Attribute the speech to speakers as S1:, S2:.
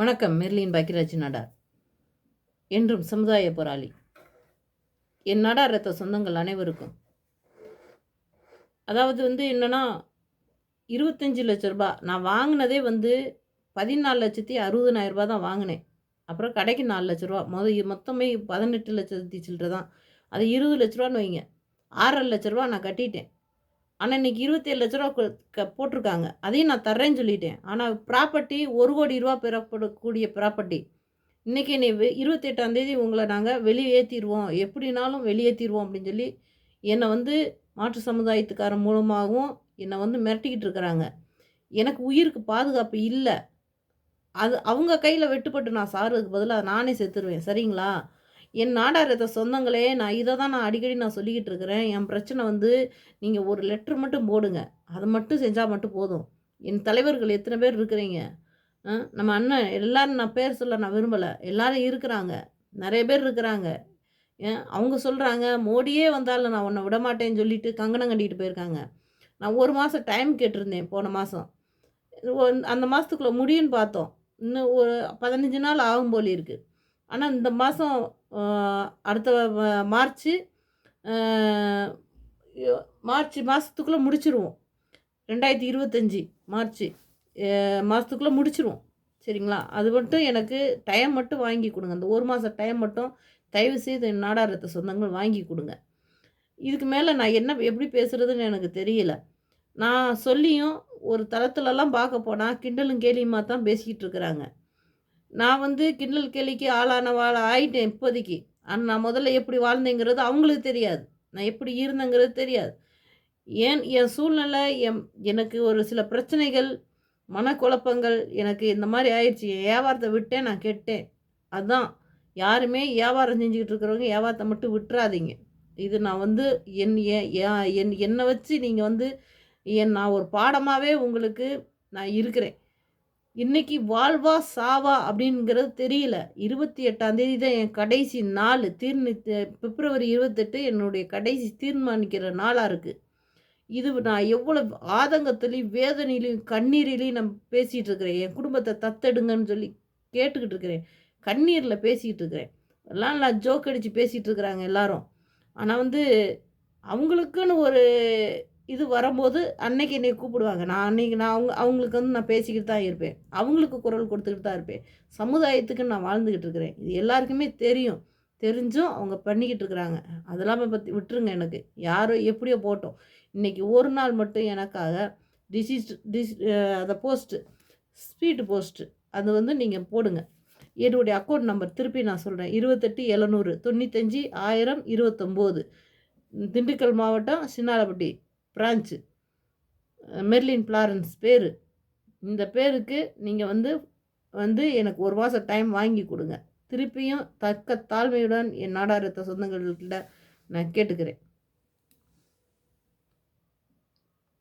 S1: வணக்கம் மெர்லின் பாக்கியராஜ் நாடார். என்றும் சமுதாய போராளி. என் நாடார் ரத்த சொந்தங்கள் அனைவருக்கும். அதாவது வந்து என்னென்னா இருபத்தஞ்சி லட்ச ரூபா. நான் வாங்கினதே வந்து பதினாலு லட்சத்தி அறுபதனாயிரம் ரூபா தான் வாங்கினேன். அப்புறம் கடைக்கு நாலு லட்ச ரூபா. மொதல் மொத்தமே பதினெட்டு லட்சத்தி சில்லற தான். அது இருபது லட்ச ரூபான்னு வைங்க. ஆறரை லட்ச ரூபா நான் கட்டிட்டேன். ஆனால் இன்றைக்கி இருபத்தேழு லட்ச ரூபா க போட்டிருக்காங்க. அதையும் நான் தர்றேன்னு சொல்லிட்டேன். ஆனால் ப்ராப்பர்ட்டி ஒரு கோடி ரூபா பெறப்படக்கூடிய ப்ராப்பர்ட்டி இன்றைக்கி நீ இருபத்தெட்டாந்தேதி இருபத்தெட்டாம் தேதி உங்களை நாங்கள் வெளியேற்றிடுவோம் எப்படினாலும் வெளியேற்றிடுவோம் அப்படின்னு சொல்லி என்னை வந்து மாற்று சமுதாயத்துக்காரன் மூலமாகவும் என்னை வந்து மிரட்டிக்கிட்டு இருக்கிறாங்க. எனக்கு உயிருக்கு பாதுகாப்பு இல்லை. அது அவங்க கையில் வெட்டுப்பட்டு நான் சாகிறதுக்கு பதிலாக நானே செத்துருவேன். சரிங்களா? என் நாடாரத சொந்தங்களே நான் இதை தான் நான் அடிக்கடி நான் சொல்லிக்கிட்டு இருக்கிறேன். என் பிரச்சனை வந்து நீங்கள் ஒரு லெட்ரு மட்டும் போடுங்க. அது மட்டும் செஞ்சால் மட்டும் போதும். என் தலைவர்கள் எத்தனை பேர் இருக்கிறீங்க? ஆ, நம்ம அண்ணன் எல்லோரும் நான் பேர் சொல்ல நான் விரும்பலை. எல்லோரும் இருக்கிறாங்க. நிறைய பேர் இருக்கிறாங்க. ஏன்? அவங்க சொல்கிறாங்க மோடியே வந்தாலும் நான் உன்னை விடமாட்டேன்னு சொல்லிட்டு கங்கணம் கட்டிட்டு போயிருக்காங்க. நான் ஒரு மாதம் டைம் கேட்டிருந்தேன் போன மாதம் அந்த மாதத்துக்குள்ளே முடியும்னு பார்த்தோம். இன்னும் ஒரு பதினஞ்சு நாள் ஆகும் போல இருக்குது ஆனால் இந்த மாதம் அடுத்த மார்ச்சு மார்ச் மாதத்துக்குள்ளே முடிச்சிருவோம். ரெண்டாயிரத்தி இருபத்தஞ்சி மார்ச் மாதத்துக்குள்ளே முடிச்சிருவோம். சரிங்களா? அது மட்டும் எனக்கு டைம் மட்டும் வாங்கி கொடுங்க. அந்த ஒரு மாதம் டைம் மட்டும் தயவு செய்து என் நாடாரத்த சொந்தங்கள் வாங்கி கொடுங்க. இதுக்கு மேலே நான் என்ன எப்படி பேசுகிறதுன்னு எனக்கு தெரியல. நான் சொல்லியும் ஒரு தளத்துலலாம் பார்க்க போனால் கிண்டலும் கேலியுமா தான் பேசிக்கிட்டு இருக்கிறாங்க. நான் வந்து கிண்டல் கேலிக்கு ஆளான வாழ ஆயிட்டேன் இப்போதைக்கு. ஆனால் நான் முதல்ல எப்படி வாழ்ந்தேங்கிறது அவங்களுக்கு தெரியாது. நான் எப்படி இருந்தேங்கிறது தெரியாது. ஏன்? என் சூழ்நிலை என் எனக்கு ஒரு சில பிரச்சனைகள் மனக்குழப்பங்கள் எனக்கு இந்த மாதிரி ஆயிடுச்சு. என் வியாபாரத்தை விட்டேன் நான் கெட்டேன். அதுதான் யாருமே வியாபாரம் செஞ்சுக்கிட்டு இருக்கிறவங்க வியாபாரத்தை மட்டும் விட்டுறாதீங்க. இது நான் வந்து என் என் என்னை வச்சு நீங்கள் வந்து என் நான் ஒரு பாடமாகவே உங்களுக்கு நான் இருக்கிறேன். இன்னைக்கு வாழ்வா சாவா அப்படிங்கிறது தெரியல. இருபத்தி எட்டாம் தேதி தான் என் கடைசி நாள். தீர்ணி பிப்ரவரி இருபத்தெட்டு என்னுடைய கடைசி தீர்மானிக்கிற நாளாக இருக்குது இது நான் எவ்வளோ ஆதங்கத்துலேயும் வேதனையிலையும் கண்ணீரிலையும் நான் பேசிகிட்டு இருக்கிறேன். என் குடும்பத்தை தத்தெடுங்கன்னு சொல்லி கேட்டுக்கிட்டு இருக்கிறேன். கண்ணீரில் பேசிகிட்டு இருக்கிறேன். எல்லாம் நான் ஜோக் அடித்து பேசிகிட்டு இருக்கிறாங்க எல்லாரும். ஆனால் வந்து அவங்களுக்குன்னு ஒரு இது வரும்போது அன்னைக்கு என்னை கூப்பிடுவாங்க. நான் அன்னைக்கு நான் அவங்க அவங்களுக்கு வந்து நான் பேசிக்கிட்டு தான் இருப்பேன். அவங்களுக்கு குரல் கொடுத்துக்கிட்டு தான் இருப்பேன். சமுதாயத்துக்கு நான் வாழ்ந்துக்கிட்டு இருக்கிறேன். இது எல்லாருக்குமே தெரியும். தெரிஞ்சும் அவங்க பண்ணிக்கிட்டு இருக்கிறாங்க. அதெல்லாம் பற்றி விட்டுருங்க எனக்கு. யாரோ எப்படியோ போட்டோம். இன்றைக்கி ஒரு நாள் மட்டும் எனக்காக டிசிஸ் டிஸ் அந்த போஸ்ட்டு ஸ்பீடு போஸ்ட்டு அது வந்து நீங்கள் போடுங்க. என்னுடைய அக்கௌண்ட் நம்பர் திருப்பி நான் சொல்கிறேன் இருபத்தெட்டு எழுநூறு தொண்ணூத்தஞ்சு ஆயிரம் இருபத்தொம்போது. திண்டுக்கல் மாவட்டம் சின்னாலப்பட்டி. பிரான்ச்சு. மெர்லின் பிளாரன்ஸ் பேர். இந்த பேருக்கு நீங்கள் வந்து வந்து எனக்கு ஒரு மாதம் டைம் வாங்கி கொடுங்க. திருப்பியும் தக்க தாழ்மையுடன் என் நாடாரத்த சொந்தங்கள்கிட்ட நான் கேட்டுக்கிறேன்.